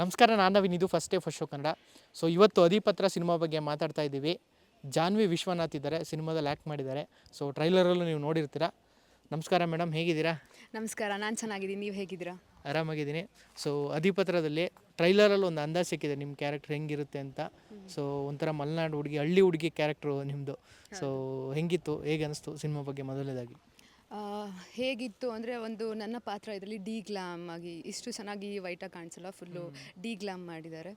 ನಮಸ್ಕಾರ ನಾನು ನವೀನ್. ಇದು first day first show Kannada. So ಇವತ್ತು ಅಧಿಪತ್ರ ಸಿನಿಮಾ ಬಗ್ಗೆ ಮಾತಾಡ್ತಾ ಇದ್ದೀವಿ. ಜಾನ್ವಿ ವಿಶ್ವನಾಥ್ ಇದ್ದಾರೆ ಸಿನಿಮಾದಲ್ಲಿ ಆ್ಯಕ್ಟ್ ಮಾಡಿದ್ದಾರೆ. ಸೊ ಟ್ರೈಲರಲ್ಲೂ ನೀವು ನೋಡಿರ್ತೀರಾ. ನಮಸ್ಕಾರ ಮೇಡಮ್ ಹೇಗಿದ್ದೀರಾ? ನಮಸ್ಕಾರ ನಾನು ಚೆನ್ನಾಗಿದ್ದೀನಿ. ನೀವು ಹೇಗಿದ್ದೀರಾ? ಆರಾಮಾಗಿದ್ದೀನಿ. ಸೊ ಅಧಿಪತ್ರದಲ್ಲಿ ಟ್ರೈಲರಲ್ಲಿ ಒಂದು ಅಂದಾಜು ಸಿಕ್ಕಿದೆ ನಿಮ್ಮ ಕ್ಯಾರೆಕ್ಟರ್ ಹೆಂಗಿರುತ್ತೆ ಅಂತ. ಸೊ ಒಂಥರ ಮಲೆನಾಡು ಹುಡುಗಿ ಹಳ್ಳಿ ಹುಡುಗಿ ಕ್ಯಾರೆಕ್ಟ್ರು ನಿಮ್ಮದು ಸೊ ಹೆಂಗಿತ್ತು ಹೇಗೆ ಅನಿಸ್ತು ಸಿನಿಮಾ ಬಗ್ಗೆ ಮೊದಲನೇದಾಗಿ? ಹೇಗಿತ್ತು ಅಂದರೆ ಒಂದು ನನ್ನ ಪಾತ್ರ ಇದರಲ್ಲಿ ಡಿ ಗ್ಲಾಮ್ ಆಗಿ ಇಷ್ಟು ಚೆನ್ನಾಗಿ ವೈಟಾಗಿ ಕಾಣಿಸಲ್ಲ ಫುಲ್ಲು ಡಿ ಗ್ಲಾಮ್ ಮಾಡಿದ್ದಾರೆ.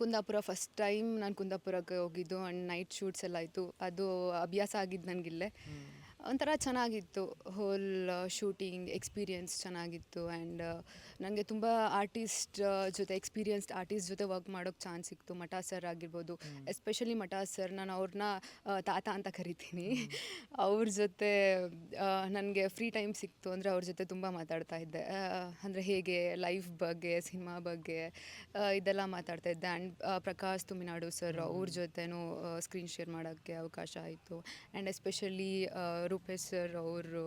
ಕುಂದಾಪುರ ಫಸ್ಟ್ ಟೈಮ್ ನಾನು ಕುಂದಾಪುರಕ್ಕೆ ಹೋಗಿದ್ದು ಆ್ಯಂಡ್ ನೈಟ್ ಶೂಟ್ಸ್ ಎಲ್ಲ ಆಯಿತು. ಅದು ಅಭ್ಯಾಸ ಆಗಿದ್ದು ನನಗಿಲ್ಲೇ ಒಂಥರ ಚೆನ್ನಾಗಿತ್ತು. ಹೋಲ್ ಶೂಟಿಂಗ್ ಎಕ್ಸ್ಪೀರಿಯನ್ಸ್ ಚೆನ್ನಾಗಿತ್ತು ಆ್ಯಂಡ್ ನನಗೆ ತುಂಬ ಆರ್ಟಿಸ್ಟ್ ಜೊತೆ ಎಕ್ಸ್ಪೀರಿಯನ್ಸ್ಡ್ ಆರ್ಟಿಸ್ಟ್ ಜೊತೆ ವರ್ಕ್ ಮಾಡೋಕ್ಕೆ ಚಾನ್ಸ್ ಸಿಕ್ತು. ಮಠ ಸರ್ ಆಗಿರ್ಬೋದು. ಎಸ್ಪೆಷಲಿ ಮಠಾ ಸರ್ ನಾನು ಅವ್ರನ್ನ ತಾತ ಅಂತ ಕರಿತೀನಿ. ಅವ್ರ ಜೊತೆ ನನಗೆ ಫ್ರೀ ಟೈಮ್ ಸಿಕ್ತು ಅಂದರೆ ಅವ್ರ ಜೊತೆ ತುಂಬ ಮಾತಾಡ್ತಾ ಇದ್ದೆ. ಅಂದರೆ ಹೇಗೆ ಲೈಫ್ ಬಗ್ಗೆ ಸಿನಿಮಾ ಬಗ್ಗೆ ಇದೆಲ್ಲ ಮಾತಾಡ್ತಾ ಇದ್ದೆ. ಆ್ಯಂಡ್ ಪ್ರಕಾಶ್ ತುಮಿನಾಡು ಸರ್ ಅವ್ರ ಜೊತೆನೂ ಸ್ಕ್ರೀನ್ ಶೇರ್ ಮಾಡೋಕ್ಕೆ ಅವಕಾಶ ಆಯಿತು. ಆ್ಯಂಡ್ ಎಸ್ಪೆಷಲಿ ರೂಪೇಶ್ ಸರ್ ಅವರು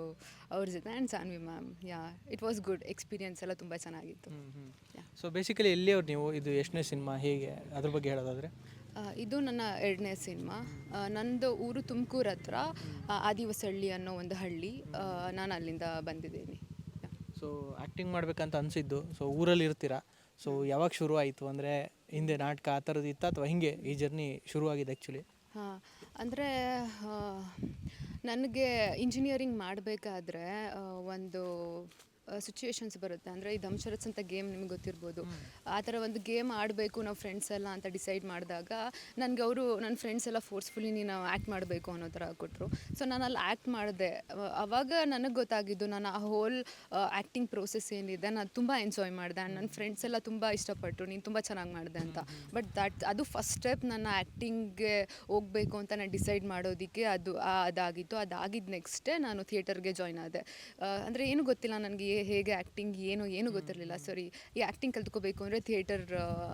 ಅವ್ರ ಜೊತೆ. And Sanvi ma'am yeah it was good experience ಎಲ್ಲ ತುಂಬ ಚೆನ್ನಾಗಿತ್ತು. ಸೊ ಬೇಸಿಕಲಿ ಎಲ್ಲಿಯವ್ರು ನೀವು? ಇದು ಎಷ್ಟನೇ ಸಿನಿಮಾ? ಹೇಗೆ? ಅದ್ರ ಬಗ್ಗೆ ಹೇಳೋದಾದರೆ? ಆ, ಇದು ನನ್ನ ಎರಡನೇ ಸಿನಿಮಾ. ನಂದು ಊರು ತುಮಕೂರು ಹತ್ರ ಆ, ಆದಿವಸಳ್ಳಿ ಅನ್ನೋ ಒಂದು ಹಳ್ಳಿ. ನಾನು ಅಲ್ಲಿಂದ ಬಂದಿದ್ದೀನಿ. ಸೊ ಆ್ಯಕ್ಟಿಂಗ್ ಮಾಡಬೇಕಂತ ಅನಿಸಿದ್ದು. ಸೊ ಊರಲ್ಲಿ ಇರ್ತೀರಾ? ಸೊ ಯಾವಾಗ ಶುರು ಆಯಿತು? ಅಂದರೆ ಹಿಂದೆ ನಾಟಕ ಆ ಥರದ್ದು ಇತ್ತ? ಅಥವಾ ಹಿಂಗೆ ಈ ಜರ್ನಿ ಶುರುವಾಗಿದೆ ಆ್ಯಕ್ಚುಲಿ ಹಾಂ ಅಂದರೆ ನನಗೆ ಇಂಜಿನಿಯರಿಂಗ್ ಮಾಡಬೇಕಾದ್ರೆ ಒಂದು ಸಿಚುವೇಶನ್ಸ್ ಬರುತ್ತೆ. ಅಂದರೆ ಈ ಧಮ್ಶರತ್ಸ್ ಅಂತ ಗೇಮ್ ನಿಮ್ಗೆ ಗೊತ್ತಿರ್ಬೋದು. ಆ ಥರ ಒಂದು ಗೇಮ್ ಆಡಬೇಕು ನಾವು ಫ್ರೆಂಡ್ಸ್ ಎಲ್ಲ ಅಂತ ಡಿಸೈಡ್ ಮಾಡಿದಾಗ ನನಗೆ ಅವರು ನನ್ನ ಫ್ರೆಂಡ್ಸ್ ಎಲ್ಲ ಫೋರ್ಸ್ಫುಲಿ ನೀನು ಆ್ಯಕ್ಟ್ ಮಾಡಬೇಕು ಅನ್ನೋ ಥರ ಕೊಟ್ಟರು ಸೊ ನಾನು ಅಲ್ಲಿ ಆ್ಯಕ್ಟ್ ಮಾಡಿದೆ. ಅವಾಗ ನನಗೆ ಗೊತ್ತಾಗಿದ್ದು ನಾನು ಆ ಹೋಲ್ ಆ್ಯಕ್ಟಿಂಗ್ ಪ್ರೋಸೆಸ್ ಏನಿದೆ ನಾನು ತುಂಬ ಎಂಜಾಯ್ ಮಾಡಿದೆ. ಆ್ಯಂಡ್ ನನ್ನ ಫ್ರೆಂಡ್ಸ್ ಎಲ್ಲ ತುಂಬ ಇಷ್ಟಪಟ್ಟರು ನೀನು ತುಂಬ ಚೆನ್ನಾಗಿ ಮಾಡಿದೆ ಅಂತ. ಬಟ್ ದಟ್ ಅದು ಫಸ್ಟ್ ಸ್ಟೆಪ್ ನನ್ನ ಆ್ಯಕ್ಟಿಂಗ್ಗೆ ಹೋಗಬೇಕು ಅಂತ ನಾನು ಡಿಸೈಡ್ ಮಾಡೋದಕ್ಕೆ ಅದು ಅದಾಗಿತ್ತು. ಅದಾಗಿದ್ದು ನೆಕ್ಸ್ಟೇ ನಾನು ಥಿಯೇಟರ್ಗೆ ಜಾಯ್ನ್ ಆದೆ. ಅಂದರೆ ಏನು ಗೊತ್ತಿಲ್ಲ ನನಗೆ ಹೇಗೆ ಆ್ಯಕ್ಟಿಂಗ್ ಏನು ಏನು ಗೊತ್ತಿರಲಿಲ್ಲ. ಸರಿ ಈ ಆ್ಯಕ್ಟಿಂಗ್ ಕಲ್ತ್ಕೋಬೇಕು ಅಂದರೆ ಥಿಯೇಟರ್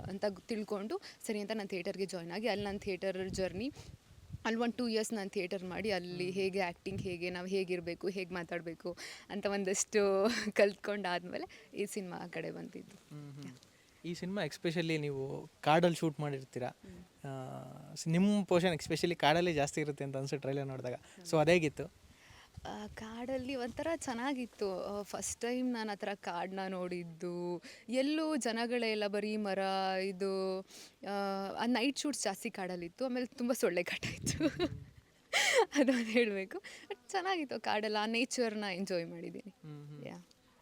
ಅಂತ ತಿಳ್ಕೊಂಡು ಸರಿ ಅಂತ ನಾನು ಥಿಯೇಟರ್ಗೆ ಜಾಯ್ನ್ ಆಗಿ ಅಲ್ಲಿ ನನ್ನ ಥಿಯೇಟರ್ ಜರ್ನಿ ಅಲ್ಲಿ ಒಂದು ಟೂ ಇಯರ್ಸ್ ನಾನು ಥಿಯೇಟರ್ ಮಾಡಿ ಅಲ್ಲಿ ಹೇಗೆ ಆ್ಯಕ್ಟಿಂಗ್ ಹೇಗೆ ನಾವು ಹೇಗಿರಬೇಕು ಹೇಗೆ ಮಾತಾಡಬೇಕು ಅಂತ ಒಂದಷ್ಟು ಕಲ್ತ್ಕೊಂಡಾದ್ಮೇಲೆ ಈ ಸಿನಿಮಾ ಕಡೆ ಬಂದಿದ್ದು. ಈ ಸಿನಿಮಾ ಎಕ್ಸ್ಪೆಷಲಿ ನೀವು ಕಾಡಲ್ಲಿ ಶೂಟ್ ಮಾಡಿರ್ತೀರಾ? ಆ, ನಿಮ್ಮ ಪೋರ್ಷನ್ ಎಕ್ಸ್ಪೆಷಲಿ ಕಾಡಲ್ಲಿ ಜಾಸ್ತಿ ಇರುತ್ತೆ ಅಂತ ಅನ್ಸುತ್ತೆ ಟ್ರೈಲರ್ ನೋಡಿದಾಗ. ಸೊ ಅದೇಗಿತ್ತು? ಆ, ಕಾಡಲ್ಲಿ ಒಂಥರ ಚೆನ್ನಾಗಿತ್ತು. ಫಸ್ಟ್ ಟೈಮ್ ನಾನು ಆ ಥರ ಕಾಡನ್ನ ನೋಡಿದ್ದು. ಎಲ್ಲೂ ಜನಗಳೇ ಇಲ್ಲ ಬರೀ ಮರ ಇದು ಆ ನೈಟ್ ಶೂಟ್ಸ್ ಜಾಸ್ತಿ ಕಾಡಲ್ಲಿತ್ತು. ಆಮೇಲೆ ತುಂಬ ಸೊಳ್ಳೆ ಕಾಟ ಇತ್ತು ಅದೊಂದು ಹೇಳಬೇಕು. ಬಟ್ ಚೆನ್ನಾಗಿತ್ತು ಕಾಡೆಲ್ಲ ಆ ನೇಚರ್ನ ಎಂಜಾಯ್ ಮಾಡಿದ್ದೀನಿ. ಯಾ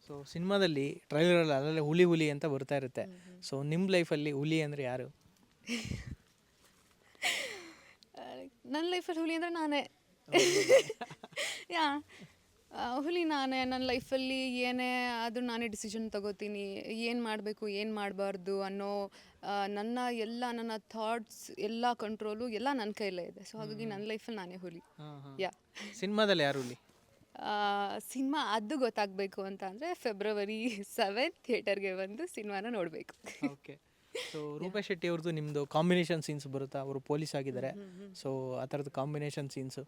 ಸೊ ಸಿನಿಮಾದಲ್ಲಿ ಟ್ರೈಲರಲ್ಲಿ ಅಲ್ಲಲ್ಲೇ ಹುಲಿ ಹುಲಿ ಅಂತ ಬರ್ತಾ ಇರುತ್ತೆ. ಸೊ ನಿಮ್ಮ ಲೈಫಲ್ಲಿ ಹುಲಿ ಅಂದರೆ ಯಾರು? ನನ್ನ ಲೈಫಲ್ಲಿ ಹುಲಿ ಅಂದರೆ ನಾನೇ. ಯಾ ಹುಲಿ ನಾನೇ ನನ್ನ ಲೈಫಲ್ಲಿ ಏನೇ ಆದರೂ ನಾನೇ ಡಿಸಿಷನ್ ತಗೋತೀನಿ. ಏನು ಮಾಡಬೇಕು ಏನು ಮಾಡಬಾರ್ದು ಅನ್ನೋ ನನ್ನ ಎಲ್ಲ ನನ್ನ ಥಾಟ್ಸ್ ಎಲ್ಲ ಕಂಟ್ರೋಲು ಎಲ್ಲ ನನ್ನ ಕೈಲೇ ಇದೆ. ಸೊ ಹಾಗಾಗಿ ನನ್ನ ಲೈಫಲ್ಲಿ ನಾನೇ ಹುಲಿ. ಯಾ. ಸಿನಿಮಾದಲ್ಲಿ ಯಾರು ಹುಲಿ? ಸಿನಿಮಾ ಅದು ಗೊತ್ತಾಗಬೇಕು ಅಂತ ಅಂದರೆ ಫೆಬ್ರವರಿ ಸೆವೆನ್ ಥಿಯೇಟರ್ಗೆ ಬಂದು ಸಿನಿಮಾನ ನೋಡಬೇಕು. ಓಕೆ. ಸೊ ರೂಪೇಶ್ ಶೆಟ್ಟಿ ಅವ್ರದ್ದು ನಿಮ್ಮದು ಕಾಂಬಿನೇಷನ್ ಸೀನ್ಸ್ ಬರುತ್ತಾ? ಅವರು ಪೊಲೀಸ್ ಆಗಿದ್ದಾರೆ. ಸೊ ಆ ಥರದ್ದು ಕಾಂಬಿನೇಷನ್ ಸೀನ್ಸು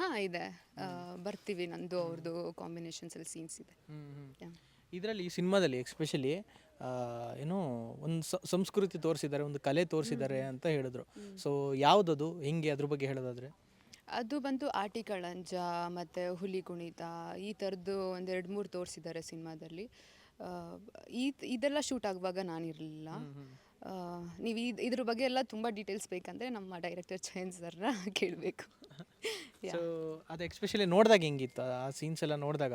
ಹಾಂ ಇದೆ. ಆ, ಬರ್ತೀವಿ ನಂದು ಅವ್ರದ್ದು ಕಾಂಬಿನೇಷನ್ಸಲ್ಲಿ ಸೀನ್ಸ್ ಇದೆ. Yeah. ಇದರಲ್ಲಿ ಈ ಸಿನಿಮಾದಲ್ಲಿ ಎಕ್ಸ್ಪೆಷಲಿ ಏನು ಒಂದು ಸಂಸ್ಕೃತಿ ತೋರಿಸಿದ್ದಾರೆ ಒಂದು ಕಲೆ ತೋರಿಸಿದ್ದಾರೆ ಅಂತ ಹೇಳಿದ್ರು. ಸೊ ಯಾವುದದು? ಹೆಂಗೆ ಅದ್ರ ಬಗ್ಗೆ ಹೇಳೋದಾದ್ರೆ? ಅದು ಬಂದು ಆಟಿ ಕಳಂಜ ಮತ್ತು ಹುಲಿ ಕುಣಿತ ಈ ಥರದ್ದು ಒಂದೆರಡು ಮೂರು ತೋರಿಸಿದ್ದಾರೆ ಸಿನಿಮಾದಲ್ಲಿ. ಆ, ಈ ಇದೆಲ್ಲ ಶೂಟ್ ಆಗುವಾಗ ನಾನಿರಲಿಲ್ಲ ನೀವು ಇದು ಇದ್ರ ಬಗ್ಗೆ ಎಲ್ಲ ತುಂಬ ಡೀಟೇಲ್ಸ್ ಬೇಕಂದರೆ ನಮ್ಮ ಡೈರೆಕ್ಟರ್ ಚಯನ್ ಸರ್ನ ಕೇಳಬೇಕು. ಸೊ ಅದು ಎಕ್ಸ್ಪೆಷಲಿ ನೋಡಿದಾಗ ಹೆಂಗಿತ್ತು ಆ ಸೀನ್ಸ್ ಎಲ್ಲ ನೋಡಿದಾಗ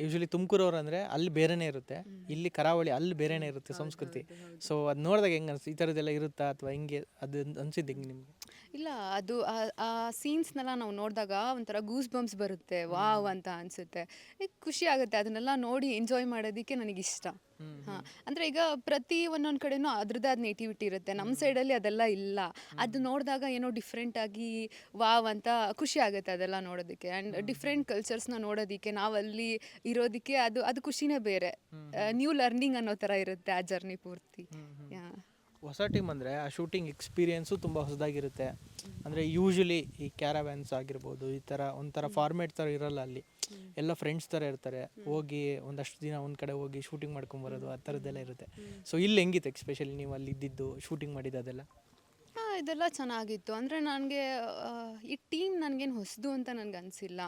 ಯೂಶಲಿ ತುಮಕೂರವ್ರು ಅಂದರೆ ಅಲ್ಲಿ ಬೇರೆನೇ ಇರುತ್ತೆ ಇಲ್ಲಿ ಕರಾವಳಿ ಅಲ್ಲಿ ಬೇರೆನೇ ಇರುತ್ತೆ ಸಂಸ್ಕೃತಿ. ಸೊ ಅದು ನೋಡಿದಾಗ ಹೆಂಗೆ ಅನ್ಸುತ್ತೆ ಈ ಥರದ್ದೆಲ್ಲ ಇರುತ್ತಾ ಅಥವಾ ಹೆಂಗೆ ಅದು ಅನ್ಸಿದ್ದು ಹೆಂಗೆ ನಿಮಗೆ? ಇಲ್ಲ ಅದು ಆ- ಆ ಸೀನ್ಸ್ನೆಲ್ಲ ನಾವು ನೋಡಿದಾಗ ಒಂಥರ ಗೂಸ್ ಬಂಪ್ಸ್ ಬರುತ್ತೆ ವಾವ್ ಅಂತ ಅನಿಸುತ್ತೆ. ಖುಷಿ ಆಗುತ್ತೆ. ಅದನ್ನೆಲ್ಲ ನೋಡಿ ಎಂಜಾಯ್ ಮಾಡೋದಕ್ಕೆ ನನಗಿಷ್ಟ. ಹಾಂ ಅಂದರೆ ಈಗ ಪ್ರತಿ ಒಂದೊಂದು ಕಡೆನೂ ಅದ್ರದ್ದೇ ಆದ ನೇಟಿವಿಟಿ ಇರುತ್ತೆ. ನಮ್ಮ ಸೈಡಲ್ಲಿ ಅದೆಲ್ಲ ಇಲ್ಲ. ಅದು ನೋಡಿದಾಗ ಏನೋ ಡಿಫ್ರೆಂಟ್ ಆಗಿ ವಾವ್ ಅಂತ ಖುಷಿ ಆಗುತ್ತೆ ಅದೆಲ್ಲ ನೋಡೋದಕ್ಕೆ. ಆ್ಯಂಡ್ ಡಿಫ್ರೆಂಟ್ ಕಲ್ಚರ್ಸ್ನ ನೋಡೋದಕ್ಕೆ ನಾವಲ್ಲಿ ಇರೋದಕ್ಕೆ ಅದು ಅದು ಖುಷಿನೇ ಬೇರೆ. ನ್ಯೂ ಲರ್ನಿಂಗ್ ಅನ್ನೋ ಥರ ಇರುತ್ತೆ ಆ ಜರ್ನಿ ಪೂರ್ತಿ. ಹೊಸ ಟೀಮ್ ಅಂದರೆ ಆ ಶೂಟಿಂಗ್ ಎಕ್ಸ್ಪೀರಿಯೆನ್ಸು ತುಂಬ ಹೊಸದಾಗಿರುತ್ತೆ. ಅಂದರೆ ಯೂಶ್ವಲಿ ಈ ಕ್ಯಾರವ್ಯಾನ್ಸ್ ಆಗಿರ್ಬೋದು ಈ ಥರ ಒಂಥರ ಫಾರ್ಮೇಟ್ ಥರ ಇರಲ್ಲ ಅಲ್ಲಿ. ಎಲ್ಲ ಫ್ರೆಂಡ್ಸ್ ಥರ ಇರ್ತಾರೆ. ಹೋಗಿ ಒಂದಷ್ಟು ದಿನ ಒಂದು ಕಡೆ ಹೋಗಿ ಶೂಟಿಂಗ್ ಮಾಡ್ಕೊಂಬರೋದು ಆ ಥರದ್ದೆಲ್ಲ ಇರುತ್ತೆ. ಸೊ ಇಲ್ಲಿ ಹೆಂಗಿತ್ತು ಎಕ್ಸ್ಪೆಷಲಿ ನೀವು ಅಲ್ಲಿ ಇದ್ದಿದ್ದು ಶೂಟಿಂಗ್ ಮಾಡಿದ್ದು ಅದೆಲ್ಲ ಇದೆಲ್ಲ ಚೆನ್ನಾಗಿತ್ತು. ಅಂದರೆ ನನಗೆ ಈ ಟೀಮ್ ನನಗೇನು ಹೊಸದು ಅಂತ ನನಗೆ ಅನಿಸಿಲ್ಲ.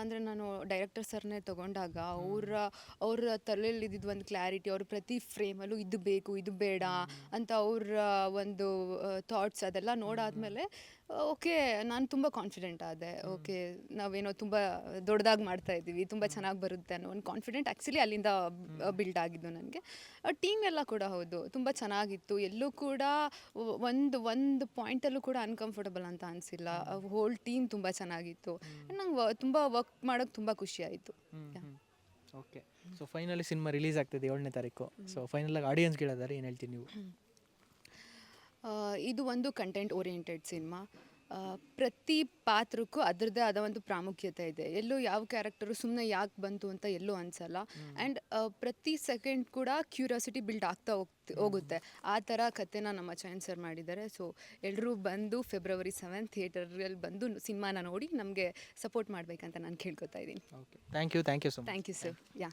ಅಂದರೆ ನಾನು ಡೈರೆಕ್ಟರ್ ಸರ್ನೇ ತೊಗೊಂಡಾಗ ಅವರ ಅವ್ರ ತಲೆಯಲ್ಲಿ ಇದ್ದಿದ್ದು ಒಂದು ಕ್ಲಾರಿಟಿ ಅವ್ರ ಪ್ರತಿ ಫ್ರೇಮಲ್ಲೂ ಇದು ಬೇಕು ಇದು ಬೇಡ ಅಂತ ಅವರ ಒಂದು ಥಾಟ್ಸ್ ಅದೆಲ್ಲ ನೋಡಾದ್ಮೇಲೆ ಓಕೆ ನಾನು ತುಂಬ ಕಾನ್ಫಿಡೆಂಟ್ ಆದೆ. ಓಕೆ ನಾವೇನೋ ತುಂಬ ದೊಡ್ಡದಾಗಿ ಮಾಡ್ತಾ ಇದ್ದೀವಿ ತುಂಬ ಚೆನ್ನಾಗಿ ಬರುತ್ತೆ ಅನ್ನೋ ಒಂದು ಕಾನ್ಫಿಡೆಂಟ್ ಆ್ಯಕ್ಚುಲಿ ಅಲ್ಲಿಂದ ಬಿಲ್ಡ್ ಆಗಿದ್ದು ನನಗೆ. ಟೀಮ್ ಎಲ್ಲ ಕೂಡ ಹೌದು ತುಂಬ ಚೆನ್ನಾಗಿತ್ತು. ಎಲ್ಲೂ ಕೂಡ ಒಂದು ಒಂದು ಪಾಯಿಂಟಲ್ಲೂ ಕೂಡ ಅನ್ಕಂಫರ್ಟಬಲ್ ಅಂತ ಅನಿಸಿಲ್ಲ. ಹೋಲ್ ಟೀಮ್ ತುಂಬ ಚೆನ್ನಾಗಿತ್ತು. ನಂಗೆ ತುಂಬ ವರ್ಕ್ ಮಾಡೋಕ್ಕೆ ತುಂಬ ಖುಷಿ ಆಯಿತು. Okay so finally cinema release ಆಗ್ತಿದೆ ಏಳನೇ ತಾರೀಕು. ಸೊ ಫೈನಲಾಗಿ ಆಡಿಯನ್ಸ್ ಕೇಳಿದಾರೆ ಏನು ಹೇಳ್ತೀನಿ ನೀವು? ಇದು ಒಂದು ಕಂಟೆಂಟ್ ಓರಿಯೆಂಟೆಡ್ ಸಿನಿಮಾ ಪ್ರತಿ ಪಾತ್ರಕ್ಕೂ ಅದರದ್ದೇ ಆದ ಒಂದು ಪ್ರಾಮುಖ್ಯತೆ ಇದೆ. ಎಲ್ಲೂ ಯಾವ ಕ್ಯಾರೆಕ್ಟರು ಸುಮ್ಮನೆ ಯಾಕೆ ಬಂತು ಅಂತ ಎಲ್ಲೂ ಅನಿಸಲ್ಲ. ಆ್ಯಂಡ್ ಪ್ರತಿ ಸೆಕೆಂಡ್ ಕೂಡ ಕ್ಯೂರಿಯಾಸಿಟಿ ಬಿಲ್ಡ್ ಆಗ್ತಾ ಹೋಗ್ತಿ ಹೋಗುತ್ತೆ. ಆ ಥರ ಕಥೆನ ನಮ್ಮ ಚಯನ್ ಸರ್ ಮಾಡಿದ್ದಾರೆ. ಸೊ ಎಲ್ಲರೂ ಬಂದು ಫೆಬ್ರವರಿ ಸೆವೆನ್ ಥಿಯೇಟರಲ್ಲಿ ಬಂದು ಸಿನಿಮಾನ ನೋಡಿ ನಮಗೆ ಸಪೋರ್ಟ್ ಮಾಡಬೇಕಂತ ನಾನು ಕೇಳ್ಕೊತಾ ಇದ್ದೀನಿ. Okay thank you thank you so thank you sir yeah